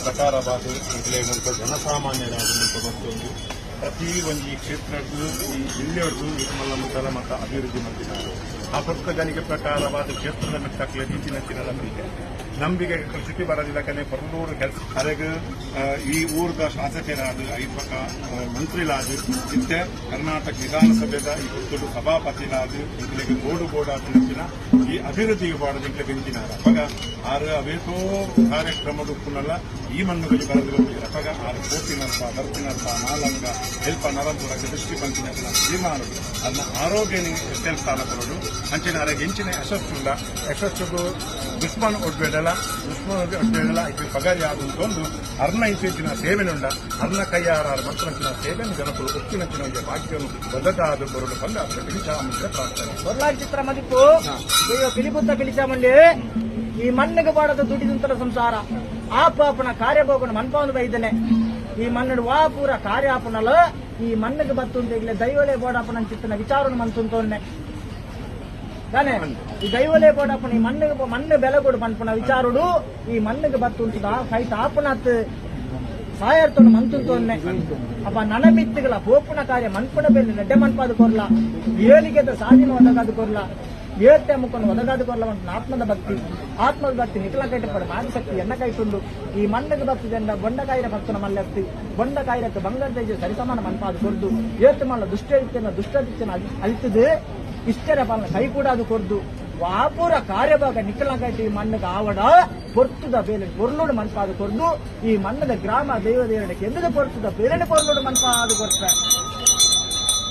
ಮಣ್ಣಿಗೆ ತಕ್ಕಂಗೆ ಪ್ರಕಾರವಾದ ಇಲ್ಲೇ ಮುಲ್ಪ ಜನಸಾಮಾನ್ಯರಾದ ಮುಲ್ಪ ಮತ್ತೊಂದು ಪ್ರತಿ ಒಂದು ಈ ಕ್ಷೇತ್ರದ್ದು, ಈ ಜಿಲ್ಲೆಯವ್ರದ್ದು ಮಲ್ಲ ಮುಂತಾದ ಮತ ಅಭಿವೃದ್ಧಿ ಮಾಡಿದ್ದಾರೆ ಆ ಪಕ್ಕ ಜನಿಗೆ ಪ್ರಕಾರವಾದ ಕ್ಷೇತ್ರದ ಮೆಟ್ಟಕ್ಲೆ ಹೆಚ್ಚಿನ ಹೆಚ್ಚಿನ ನಂಬಿಕೆ. ನಂಬಿಕೆ ಕೃಷಿ ಬರಲಿಲ್ಲ ಕನೆ ಪರಲೂರು ಕೆಲಸ ಕರೆಗೆ ಈ ಊರ್ದ ಶಾಸಕರಾದ ಐಪಕ ಪಕ್ಕ ಮಂತ್ರಿಲಾದ ಇತ್ತೆ ಕರ್ನಾಟಕ ವಿಧಾನಸಭೆದ ಈ ಪುತ್ತೂರು ಸಭಾಪತಿಲಾದ ಇಂಗ್ಲಿಗೆ ಗೋಡು ಗೋಡಾದ ನಚ್ಚಿನ ಈ ಅಭಿವೃದ್ಧಿಗೆ ಬಾಡದ ಬೆಂಕಿನ ಅವಾಗ ಆರು ಅವೇತೋ ಕಾರ್ಯಕ್ರಮದ ಉಪ್ಪುನಲ್ಲ, ಈ ಮಣ್ಣುಗಳಿಗೆ ಬರೆದು ಅಪಗ ಆರು ಕೋಟಿನರ್ಪ ಬರ್ತಿನರ್ಪ ನಾಲಂಗ ಹೆಲ್ಪ್ ಅನ್ನೋದು ಕೂಡ ದೃಷ್ಟಿ ಬಂದಿನ ತೀರ್ಮಾನಗಳು ಅದನ್ನ ಆರೋಗ್ಯ ಎಷ್ಟೆಲ್ ಸ್ಥಾನ ಕೊಡೋದು? ಅಂಚಿನ ಆರೋಗ್ಯ ಹೆಂಚಿನ ಯಶಸ್ಸಿಲ್ಲ ಯಶಸ್ಸು ದುಶ್ಮನ್ ಒಡ್ಬೇಡಲ್ಲ. ದುಶ್ಮನ್ ಒಡ್ಬೇಡಲ್ಲ. ಇಲ್ಲಿ ಪಗಾರ ಯಾವುದು ಅರ್ಣ ಅರ್ನ ಇಂಚಿನ ಸೇವೆನುಂಡ ಅರ್ಣ ಕೈಯಾರ ಮಂತ್ರನ ಸೇವೆ ಜನಪುರ ಉಪ್ಪಿನಂಚಿನ ಒಂದು ಭಾಗ್ಯವನ್ನು ಬದ್ಧತಾದ ಬರಲು ಬಂದ ಪಿಲಿಚಾಮುಂಡ ಪ್ರಾರ್ಥನೆ. ಬರ್ಲಾರ ಚಿತ್ರ ಮದಿಪ್ಪು ಪಿಲಿಪುತ್ತ ಪಿಲಿಚಾಮುಂಡಿ ಈ ಮಣ್ಣಿಗೆ ಬಾಡದ ದುಡಿದಂತರ ಸಂಸಾರ. ಆ ಪಾಪನ ಕಾರ್ಯ ಹೋಗೋಣ ಮನ್ಪಾವನ್ನು ಬೈದನೆ. ఈ మన్నుడు వాపూర కార్యాపనలో ఈ మన్నుకు బతుంటే ఇలా దైవలే పోడాపన చిత్తున్న విచారణ మంతుంతోనే కానీ ఈ దైవలే పోడాపన ఈ మన్నుకు మన్ను బెలగొడు పనుకున్న విచారుడు ఈ మన్నుకు బతుంటుందా ఫైట్ ఆపనత్ ಸಾಯರ್ತನ ಮಂತುಂತೋನ್ನೆ ಅಪ್ಪ ನನಮಿತ್ತಿಗಳ ಪೋಪುನ ಕಾರ್ಯ ಮನ್ಪುನ ಬೆನ್ನು ನೆಡ್ಡೆ ಮನ್ಪಾದು ಕೊರ್ಲ ಏಳಿಗೆದ ಸಾಧಿನ ಒದಗಾದು ಕೊರ್ಲ ಏಟೆ ಮುಖವನ್ನು ಅಂತ ಆತ್ಮದ ಭಕ್ತಿ. ಆತ್ಮದ ಭಕ್ತಿ ನಿಖಲ ಕೈಟ ಪಡ. ಮಾನಶಕ್ತಿ ಎನ್ನ ಕೈಟುಂಡು ಈ ಮಣ್ಣಗೆ ಭಕ್ತಿದಿಂದ ಬೊಂಡಕಾಯಿರ ಭಕ್ತನ ಮಲ್ಲೆತ್ತಿ ಬೊಂಡಕಾಯಿರಕ್ಕೆ ಬಂಗಾರ ತೇಜ ಸರಿಸಮಾನ ಮನಪಾದು ಕೊರ್ದು. ಏತು ಮಲ್ಲ ದುಷ್ಟರಿತ್ಯನ ದುಷ್ಟರಿತ್ಯನ ಅಳಿತದೆ ಇಷ್ಟರ ಪಾಲನ ಕೈ ಕೂಡ ಅದು ಕೊರ್ದು. ವಾಪುರ ಕಾರ್ಯಭಾಗ ನಿಖಲಂಗಾಯ್ತು ಈ ಮಣ್ಣಗ ಆವಡ. ಪೊರ್ತುದ ಬೇಲೆ ಪೊರ್ಲೋಡು ಮನಪಾದು ಕೊರ್ದು. ಈ ಮಣ್ಣದ ಗ್ರಾಮ ದೈವ ದೇವರಕ್ಕೆ ಎಂದದ ಪೊರ್ತುದ ಬೇರೆ ಪೊರ್ಲೋಡು ಮನಪಾದ ಕೊಡ್ತಾರೆ